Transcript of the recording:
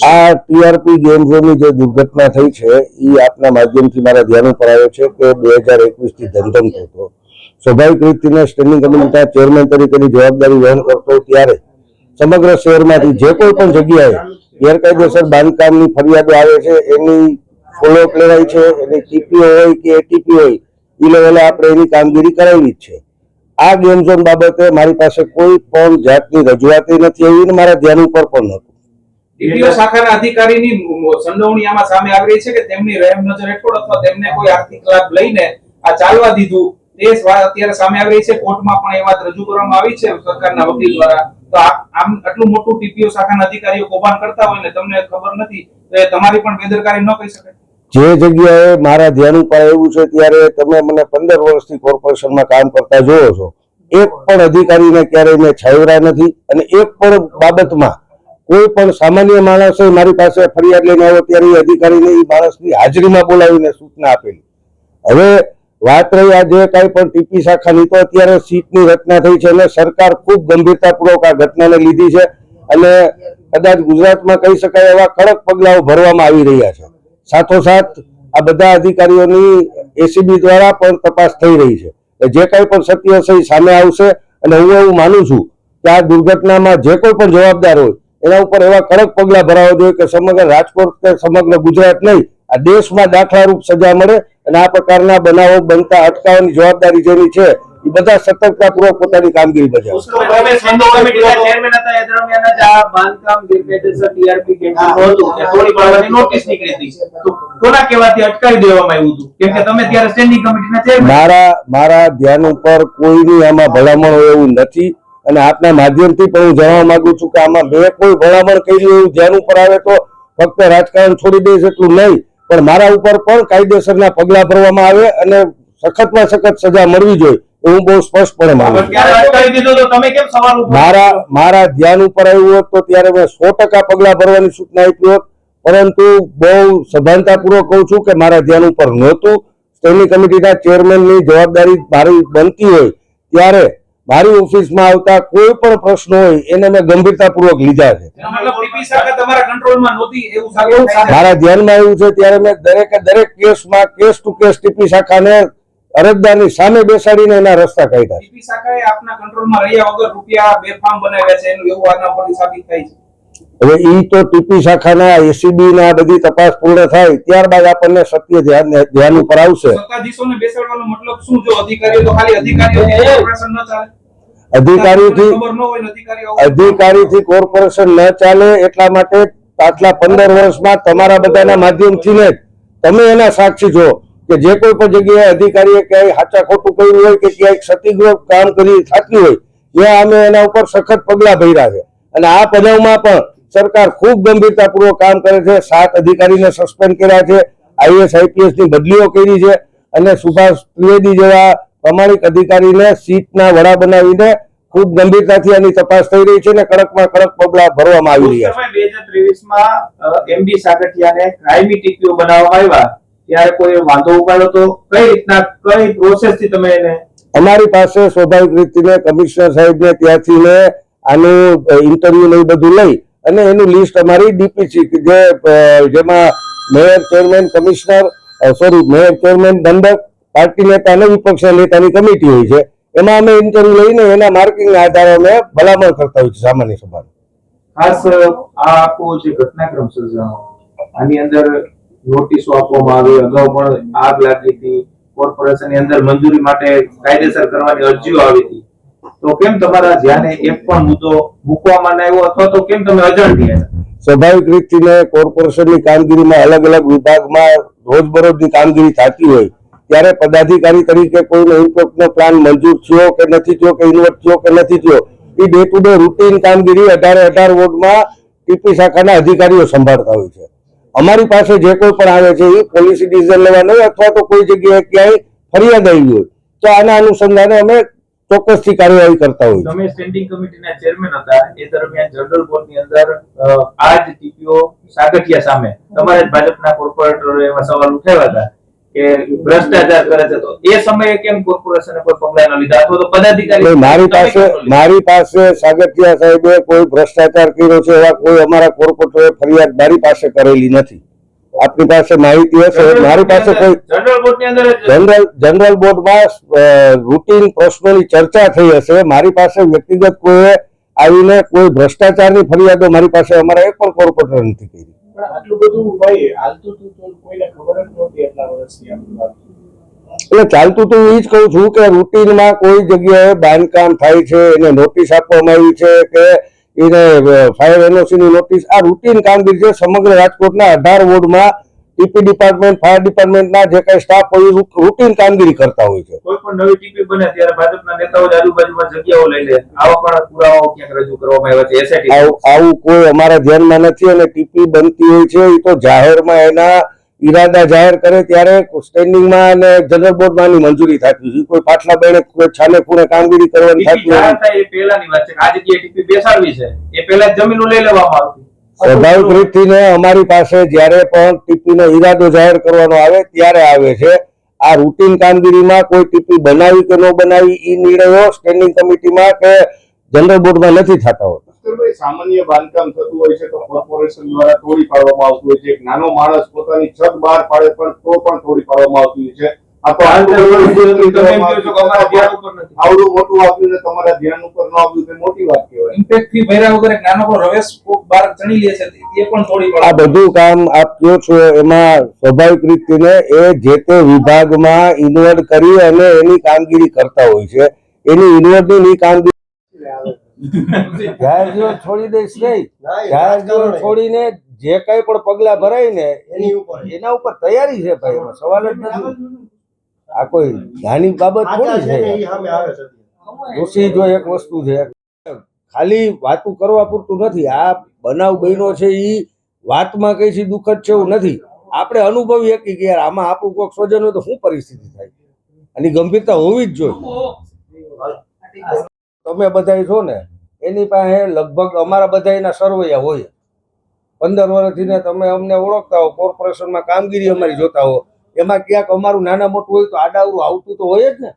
આ TRP game ઝોનની જે દુર્ઘટના થઈ છે એ આપના માધ્યમથી મારા ધ્યાન ઉપર આવ્યો છે કે બે હજાર એકવીસથી ધમધમતો હતો સ્વાભાવિક રીતે સ્ટેન્ડિંગ કમિટીના ચેરમેન તરીકેની જવાબદારી વહન કરતો ત્યારે સમગ્ર શહેરમાંથી જે કોઈ પણ જગ્યાએ ગેરકાયદેસર બાંધકામની ફરિયાદો આવે છે, એની ફોલોઅપ લેવાય છે, એની ટીપીઓ હોય કે એટીપી હોય એ લેવલે આપણે એની કામગીરી કરાવી જ છે. આ ગેમ ઝોન બાબતે મારી પાસે કોઈ પણ જાતની રજૂઆત નથી, એવી મારા ધ્યાન ઉપર પણ નહોતું. ડીપીઓ શાખાના અધિકારીની સંડોવણી આમાં સામે આવી રહી છે કે તેમની રહેમ નજર હેઠળ અથવા તેમને કોઈ આર્થિક લાભ લઈને આ ચાલવા દીધું. તે વાત અત્યારે સામે આવી રહી છે. કોર્ટમાં પણ એ વાત રજૂ કરવામાં આવી છે. સરકારના વકીલ દ્વારા. તો આમ આટલું મોટું ટીપીઓ શાખાના અધિકારીઓ કૌભાંડ કરતા હોય ને તમને ખબર નથી તો એ તમારી પણ બેદરકારી ન કહી શકાય જે જગ્યાએ મારા ધ્યાન ઉપર આવ્યું છે ત્યારે તમે મને પંદર વર્ષથી કોર્પોરેશનમાં કામ કરતા જોયો છો. એક પણ અધિકારીને ક્યારેય મેં છાવરા નથી અને એક પણ બાબતમાં કોઈ પણ સામાન્ય માણસે મારી પાસે ફરિયાદ લઈને આવ્યો ત્યારે એ અધિકારીને એ માણસની હાજરીમાં બોલાવીને સૂચના આપેલી. હવે વાત રહી આ જે કાંઈ પણ ટીપી શાખાની તો અત્યારે સીટની રચના થઈ છે અને સરકાર ખૂબ ગંભીરતાપૂર્વક આ ઘટનાને લીધી છે અને કદાચ ગુજરાતમાં કહી શકાય એવા કડક પગલાઓ ભરવામાં આવી રહ્યા છે. સાથોસાથ આ બધા અધિકારીઓની એસીબી દ્વારા પણ તપાસ થઈ રહી છે. જે કાંઈ પણ સત્ય હશે એ સામે આવશે અને હું એવું માનું છું કે આ દુર્ઘટનામાં જે કોઈ પણ જવાબદાર હોય એના ઉપર એવા કડક પગલા ભરાવા જોઈએ કે સમગ્ર રાજકોટ કે સમગ્ર ગુજરાત નહીં આ દેશમાં દાખલારૂપ સજા મળે અને આ પ્રકારના બનાવો બનતા અટકાવવાની જવાબદારી જેની છે એ બધા સતર્કતાપૂર્વક પોતાની કામગીરી બજાવે. મારા મારા ધ્યાન ઉપર કોઈની આમાં ભલામણ હોય એવું નથી. અને આપના માધ્યમથી પણ હું જણાવવા માંગુ છું કે આમાં મેં કોઈ ભલામણ કરી એવું ધ્યાન ઉપર આવે તો ફક્ત રાજકારણ છોડી દઈશ એટલું નહીં. પણ મારા ઉપર પણ કાયદેસરના પગલા ભરવામાં આવે અને સખતમાં સખત સજા મળવી જોઈએ હું બહુ સ્પષ્ટપણે માનું? મારા મારા ધ્યાન ઉપર આવ્યું હોત તો ત્યારે મેં સો ટકા પગલા ભરવાની સૂચના આપી હોત. પરંતુ બહુ સભાનતાપૂર્વક કહું છું કે મારા ધ્યાન ઉપર નહોતું. સ્ટેન્ડિંગ કમિટીના ચેરમેનની જવાબદારી મારી બનતી હોય ત્યારે મારી ઓફિસમાં આવતા કોઈ પણ પ્રશ્ન હોય એને મેં ગંભીરતાપૂર્વક લીધા છે. એનો મતલબ ટીપી શાખા તમારા કંટ્રોલમાં નહોતી એવું સાબિત થાય છે મારા ધ્યાનમાં આવ્યું છે ત્યારે મેં દરેકે દરેક કેસમાં કેસ ટુ કેસ ટીપી શાખાને અરજદારની સામે બેસાડીને એના રસ્તા કાઢ્યા છે. ટીપી શાખાએ આપના કંટ્રોલમાં રહ્યા વગર રૂપિયા બેફામ બનાવ્યા છે એનું એવું આના પરથી સાબિત થાય છે. હવે ઈ તો ટીપી શાખાના એસીબી ના બધી તપાસ પૂર્ણ થાય ત્યારબાદ આપણને સત્ય ધ્યાન ધ્યાન ઉપર આવશે. સત્તાધીશોને બેસાડવાનો મતલબ શું? જો અધિકારીઓ તો ખાલી અધિકારીઓ ઓપરેશન ન ચાલે. અધિકારીથી અધિકારીથી કોર્પોરેશન ન ચાલે એટલા માટે પાછલા પંદર વર્ષમાં તમારા બધાના માધ્યમથી ને તમે એના સાક્ષી છો કે જે કોઈ પણ જગ્યાએ અધિકારીએ ક્યાંય સાચા ખોટું કર્યું હોય કે ક્યાંય ક્ષતિગ્રસ્ત કામ કરી થતી હોય એ અમે એના ઉપર સખત પગલા ભર્યા છે. અને આ બનાવમાં પણ સરકાર ખૂબ ગંભીરતાપૂર્વક કામ કરે છે. સાત અધિકારીને સસ્પેન્ડ કર્યા છે. આઈએસ આઈપીએસની બદલીઓ કરી છે. અને સુભાષ ત્રિવેદી જેવા પ્રમાણિક અધિકારીને સીટના વડા બનાવીને ખૂબ ગંભીરતાથી આની તપાસ થઈ રહી છે અને કડકમાં કડક પગલા ભરવામાં આવી રહ્યા છે. બે હજાર ત્રેવીસમાં એમડી સાગઠિયાને ક્રાઇમી ટીપીઓ બનાવવામાં આવ્યા ત્યારે કોઈ વાંધો ઉપાડ્યો તો કઈ રીતના કઈ પ્રોસેસથી તમે એને અમારી પાસે સ્વાભાવિક રીતે કમિશનર સાહેબને ત્યાંથી ને આનું ઇન્ટરવ્યુ ને બધું લઈ અને એનું લિસ્ટ અમારી ડીપીસી જે જેમાં mayor chairman commissioner sorry mayor chairman દંડક પાર્ટી નેતા અને વિપક્ષના નેતાની કમિટી હોય છે. એમાં અમે ઇન્ટરવ્યુ લઈને એના માર્કિંગના આધારે અમે ભલામણ કરતા હોય છે સામાન્ય સભામાં ખાસ આ આખો જે ઘટનાક્રમ સર્જાનો આની અંદર નોટિસો આપવામાં આવી અગાઉ પણ આગ લાગી હતી. કોર્પોરેશનની અંદર મંજૂરી માટે કાયદેસર કરવાની અરજીઓ આવી હતી. તો કેમ તમારા ધ્યાને એક પણ મુદ્દો મૂકવામાં આવ્યો અથવા તો કેમ તમે અજાણ રહ્યા સ્વાભાવિક રીતે કોર્પોરેશનની કામગીરીમાં અલગ અલગ વિભાગમાં રોજબરોજની કામગીરી થતી હોય ત્યારે પદાધિકારી તરીકે કોઈનો ઇમ્પેક્ટનો પ્લાન મંજૂર થયો કે નથી થયો, કે ઇન્વર્ટ થયો કે નથી થયો એ ડે ટુ ડે રૂટીન કામગીરી અઢારે અઢાર વોર્ડમાં ટીપી શાખાના અધિકારીઓ સંભાળતા હોય છે. અમારી પાસે જે કોઈ પણ આવે છે એ પોલિસી ડિસિઝન લેવાનો હોય અથવા તો કોઈ જગ્યાએ ક્યાંય ફરિયાદ આવી હોય, તો આના અનુસંધાને અમે ચોક્કસથી કાર્યવાહી કરતા હોય તમે સ્ટેન્ડિંગ કમિટીના ચેરમેન હતા, એ દરમિયાન જનરલ બોર્ડની અંદર આ જ ટીપીઓ સાગઠિયા સામે તમારા ભાજપના કોર્પોરેટરો એવા સવાલ ઉઠાવ્યા હતા. કે ભ્રષ્ટાચાર કરે છે તો એ સમયે કેમ કોર્પોરેશને કોઈ પગલા ન લીધા? અથવા તો પદાધિકારી મારી પાસે? મારી પાસે સાગઠિયા સાહેબે કોઈ ભ્રષ્ટાચાર કર્યો છે એવા કોઈ અમારા કોર્પોરેટરે ફરિયાદ મારી પાસે કરેલી નથી. આપની પાસે માહિતી હશે મારી પાસે કોઈ જનરલ જનરલ બોર્ડમાં રૂટીન પ્રશ્નોની ચર્ચા થઈ હશે. મારી પાસે વ્યક્તિગત કોઈ આવીને કોઈ ભ્રષ્ટાચારની ફરિયાદો મારી પાસે અમારા એક પણ કોર્પોરેટર નથી કરી. પણ આટલું બધું ભાઈ હાલતું હતું તો કોઈને ખબર જ નહોતી એટલા વર્ષથી વાત. એટલે ચાલતું તો એ જ કહું છું કે રૂટીનમાં કોઈ જગ્યાએ બાંધકામ થાય છે, એને નોટિસ આપવામાં આવી છે કે એને ફાયર એનઓસી ની નોટિસ આ રૂટીન કામગીરી છે સમગ્ર રાજકોટના અઢાર વોર્ડમાં ટીપી ડિપાર્ટમેન્ટ ફાયર ડિપાર્ટમેન્ટના જે કઈ સ્ટાફ હોય રૂટીન કામગીરી કરતા હોય છે. કોઈ પણ નવી ટીપી બને ત્યારે ભાજપના નેતાઓ જ આજુબાજુમાં જગ્યાઓ લઈ લે. આવા પણ પુરાવાઓ ક્યાંક રજૂ કરવામાં આવ્યા છે? એસઆઈટી આવું કોઈ અમારા ધ્યાનમાં નથી અને ટીપી બનતી હોય છે એ તો જાહેરમાં એના ઈરાદા જાહેર કરે ત્યારે સ્ટેન્ડિંગમાં અને જનરલ બોર્ડમાં એની મંજૂરી થતી હતી છે. કોઈ પાછલા બેણે કોઈ છાને ખૂણે કામગીરી કરવાની ટીપી થતી એ પહેલાની વાત છે આ જગ્યાએ ટીપી બેસાડવી છે. એ પહેલા જમીનો લઈ લેવામાં આવતી. સ્વાભાવિક રીતથી અમારી પાસે જ્યારે પણ ટીપીનો ઈરાદો જાહેર કરવાનો આવે ત્યારે આવે છે. આ રૂટીન કામગીરીમાં કોઈ ટીપી બનાવી કે ન બનાવી એ નિર્ણયો સ્ટેન્ડિંગ કમિટીમાં કે જનરલ બોર્ડમાં નથી થતા હોતા. સામાન્ય બાંધકામ થતું હોય છે તો કોર્પોરેશન દ્વારા તોડી પાડવામાં આવતું હોય છે. એક નાનો માણસ પોતાની છત બહાર પાડે પણ તો પણ તોડી પાડવામાં આવતી હોય છે. આ તો આટલું તમે એમ કહો છો કે અમારા ધ્યાન ઉપર નથી. આવડું મોટું આપ્યું ને તમારા ધ્યાન ઉપર ન આવ્યું તે મોટી વાત કહેવાય. ઇમ્પેક્ટથી ભર્યા વગર એક નાનો રવેશ કોક બહાર ચણી લે છે એ પણ થોડી આ બધું કામ આપ કયો છો એમાં સ્વાભાવિક રીતે એ જે તે વિભાગમાં ઇન્વર્ટ કરી અને એની કામગીરી કરતા હોય છે. એની ઇન્વર્ટની કામગીરી જાહેર છોડી દઈશ નહીં. જાહેર છોડીને જે કઈ પણ પગલા ભરાય ને એની ઉપર. એના ઉપર તૈયારી છે ભાઈ. એમાં સવાલ જ નથી. આ કોઈ નાની બાબત થોડી છે ઋષિ જો એક વસ્તુ છે ખાલી વાતું કરવા પૂરતું નથી. આ બનાવ બન્યો છે એ વાતમાં કઈ છે દુઃખદ છે એવું નથી. આપણે અનુભવી શકીએ કે યાર આમાં આપણું કોઈક સ્વજન હોય તો શું પરિસ્થિતિ થાય? અને ગંભીરતા હોવી જ જોઈએ. તમે બધા છો ને એની પાસે લગભગ અમારા બધા એના સરવૈયા હોય. પંદર વર્ષથી ને તમે અમને ઓળખતા હો કોર્પોરેશનમાં કામગીરી અમારી જોતા હો. એમાં ક્યાંક અમારું નાના મોટું હોય તો આડાવરું આવતું તો હોય જ ને.